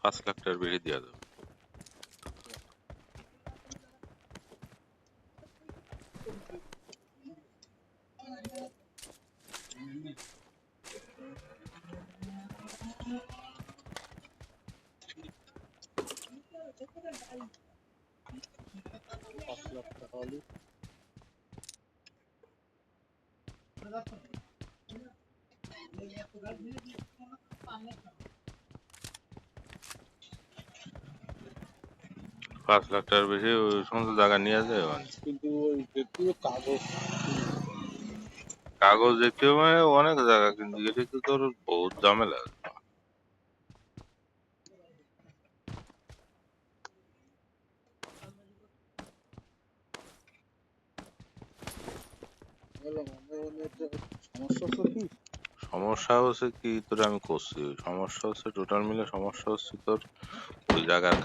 পাঁচ লাখ টাকার বেশি দেওয়া যাবে পাঁচ লাখ টাকা হলে পাঁচ লাখ টাকার বেশি ওই সমস্ত জায়গা নিয়ে যায় মানে কিন্তু ওই কাগজ। কাগজ দেখতে মানে অনেক জায়গা কিন্তু এটা তো তোর বহুত ঝামেলা। সমস্যা হচ্ছে কি? তোর আমি করছি? সমস্যা হচ্ছে টোটাল মিলে সমস্যা হচ্ছে তোর ওই জায়গার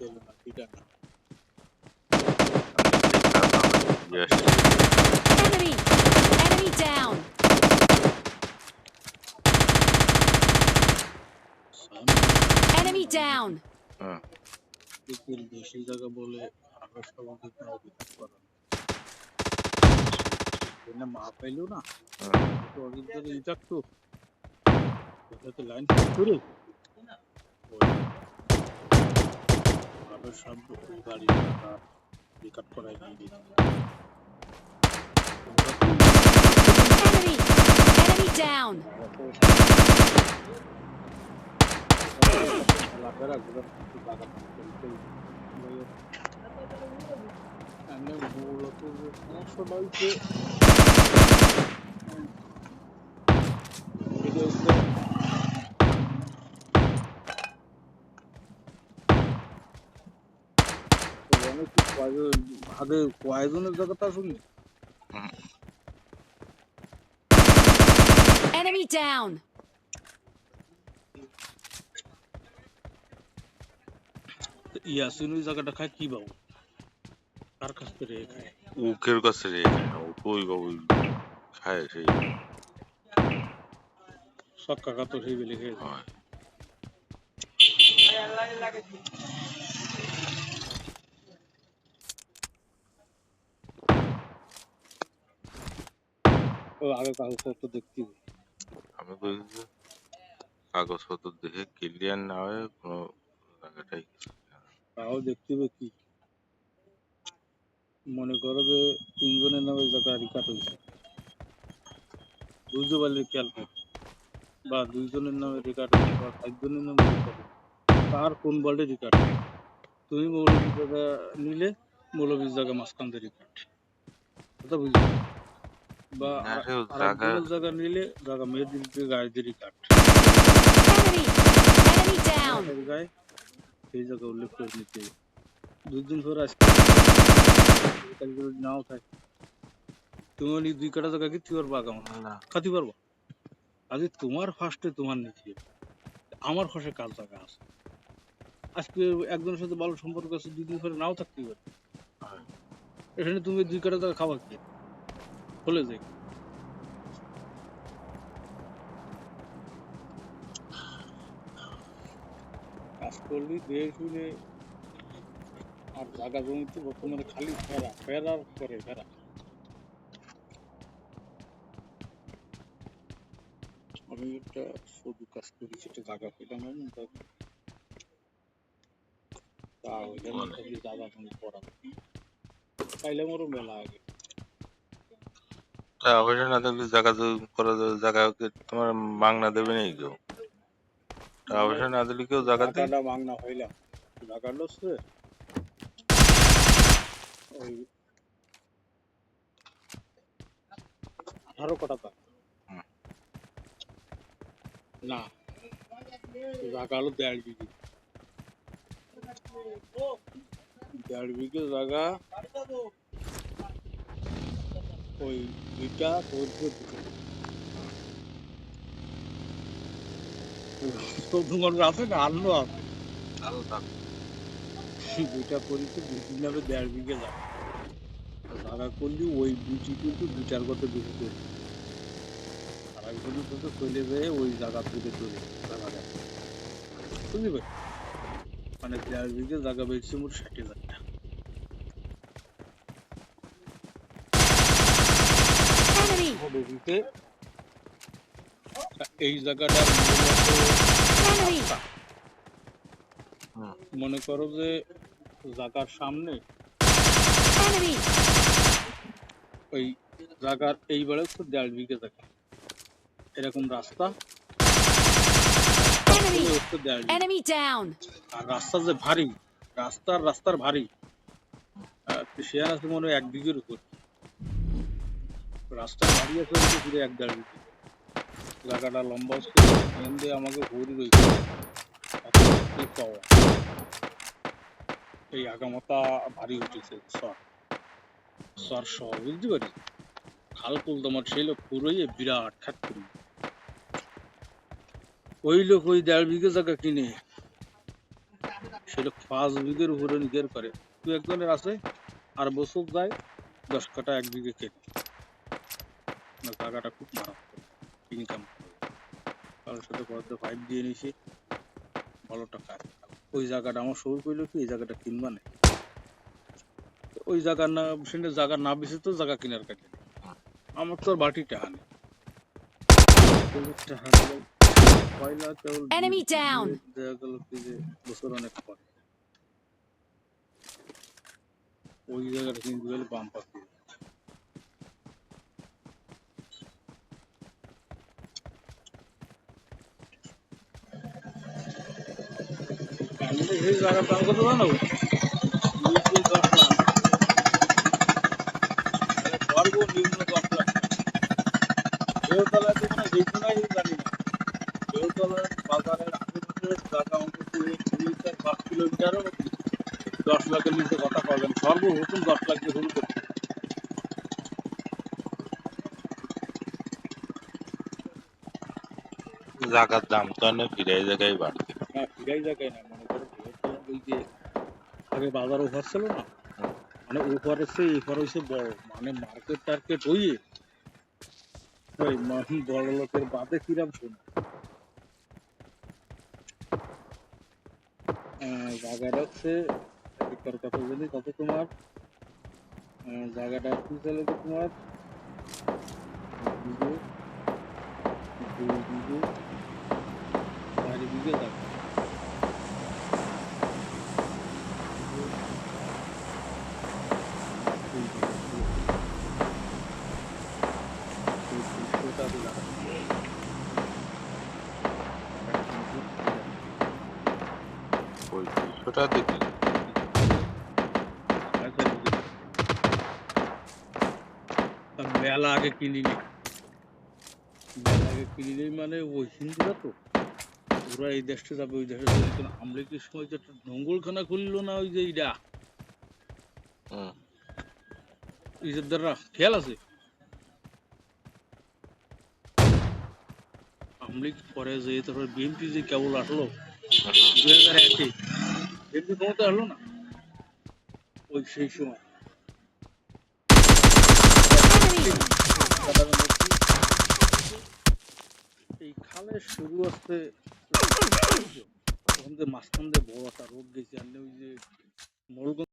হলো না ঠিকানা Yes. Enemy! Enemy down! Enemy down! না মা পাইলো না হ্যাঁ। তো অনেক জায়গায় ই থাকতো এটাতে লাইন করে আরও সব গাড়ি টাকা রেকর্ড করাই দিয়ে দিত Enemy! Enemy down! লাভের আগ্রহ বাগান করতে এমনি মূলত যে সমস্যাটা হচ্ছে এটা হচ্ছে অনেক কয়জন আগে কয়জনের জায়গাটা শুনি? Enemy down! ইয়াসিন ওই জায়গাটা খায় কি বাবু? কার কাছ থেকে খায়? উকের কাছে রে ওই বাবু খায় সেই। সব কাকা তো সেই বেলে খেয়ে ও আগে কাগজপত্র দেখতে। আমি যে কাগজপত্র দেখে ক্লিয়ার না হয়ে কোনো জায়গাটাই তাও দেখতে হবে কি। মনে করো যে তিনজনের নামে জায়গা রিকার্ড হয়েছে বুঝতে পারলে খেয়াল কর। বা দুইজনের নামে রেকর্ড হয়েছে বা চারজনের নামে রেকর্ড কার কোন বল্ডে রেকর্ড তুমি মৌলবীর জায়গা নিলে মৌলবীর জায়গা মাঝখান দিয়ে রেকর্ড কথা বুঝলি? বা জায়গা নিলে জায়গা দিক সেই জায়গা উল্লেখ করে নিতে। পর নাও থাকে তুমি দুই কাটা জায়গা কি পারবা কেমন? না। খাতে পারবা? আজ তোমার ফার্স্টে তোমার নিচে। আমার ফার্স্টে কার জায়গা আছে? আজকে একজনের সাথে ভালো সম্পর্ক আছে দুদিন পরে নাও থাকতে পারে। এখানে তুমি দুই কাটা জায়গা খাবার কি? বলে যাই। কাজ করলি দেশ শুনে আর জায়গা জমিতে বর্তমানে খালি ফেরা ফেরার করে ফেরা। আমি একটা শুধু কাজ করি সেটা জায়গা পেলাম আমি তা ওইটা না মানে? জায়গা জমি করা পাইলাম ওরও মেলা আগে। টাকা পয়সা না থাকলে জায়গা তো করা যাবে জায়গা তোমার মাংনা দেবে নেই কেউ। টাকা পয়সা না দিলে কেউ জায়গা দেয় টাকাটা মাংনা হইলাম টাকাটা হচ্ছে ওই আঠারো কটা হুম। না। জায়গা হলো দেড় বিঘে। দেড় বিঘে জায়গা ওই দুইটা চৌদ্দ চৌদ্দ আছে না আনলো আছে? দুইটা করিতে দুই তিন নামে দেড় বিঘে জায়গা জায়গা করলি ওই বুঝি কিন্তু দুইটার কথা বেশি করে একজনের সাথে চলে যেয়ে ওই জায়গা থেকে চলে জায়গাটা বুঝলি মানে দেড় বিঘে জায়গা বেচছে মোট ষাট হাজার টাকা Enemy! নদীতে এই Enemy! হুম। মনে করো যে জায়গার সামনে! ওই জায়গার এইবারে হচ্ছে দেড় বিঘে জায়গা এরকম রাস্তা! আর রাস্তা যে ভারী রাস্তার রাস্তার ভারী শেয়ার আছে মনে হয় এক বিঘের উপর রাস্তা আছে হচ্ছে পুরো এক বিঘে জায়গাটা লম্বা হচ্ছে আমাকে ভরি রয়েছে। পাওয়া এই আগামাতা ভারী উঠেছে সর সর সহ, বুঝতে পারি খাল কুল তোমার সেই লোক পুরোই বিরাট খাত করি ওই লোক ওই দেড় বিঘে জায়গা কিনে। সেটা পাঁচ বিঘের উপরে নিজের করে। দু একজনের আছে, আর বছর যায় দশ কাটা এক বিঘে কেটে না, জায়গাটা খুব মারাত্মক ইনকাম কারোর সাথে বরাদ্দ পাইপ দিয়ে নিয়েছি। ভালো টাকা ওই জায়গাটা আমার সবুর কইলো কি এই জায়গাটা কিনবা না ওই জায়গা না সেটা জায়গা না বেশি তো জায়গা কেনার কাছে আমার তো আর বাটি টাকা নেই। ওই যে টাকা দিলে পয়লা কেবল Enemy দিয়ে down! দেখা গেল কি যে বছর অনেক পরে। ওই জায়গাটা কিন্তু গেলে বাম জায়গার দাম দশ তো কিলোমিটারও দশ লাখের নিচে কথা পাবেন সর্বপ্রথম দশ লাখ দিয়ে জায়গার দাম তো অনেক ফিরে জায়গায় বাড়ছে হ্যাঁ ফিরাই জায়গায় না ওই যে আগে বাজার ওভার ছিল না? মানে ওভার এসে এবার হয়েছে বড়। মানে মার্কেট টার্কেট ওই বড় লোকের বাদে কিরাম শোনা জায়গাটা হচ্ছে এদিককার কথা বলি, কত তোমার? জায়গাটা কি চলে তোমার? দুই চার বিঘে জায়গা দুই বিঘে, দুই বিঘে। দুই তিনশোটা দিলাম। পঁয়ত্রিশশোটা দেখি মেলা আগে কিনিনি। আগে কিনিনি মানে ওই হিন্দুরা তো। ওরা এই দেশটা যাবে ওই দেশে যাবে। আমরা কি সময় যে একটা জঙ্গলখানা খুললো না ওই যে ইটা হুম। খেয়াল আছে? আমলিগ পরে যে তারপর বিএনপি যে কেবল আসলো দুই হাজার একে। বিএনপি হলো না? ওই সেই সময়। এই খালের শুরু আসতে তখন যে মাঝখান দিয়ে বড় একটা রোড গেছে, আর ওই যে মোড়গঞ্জ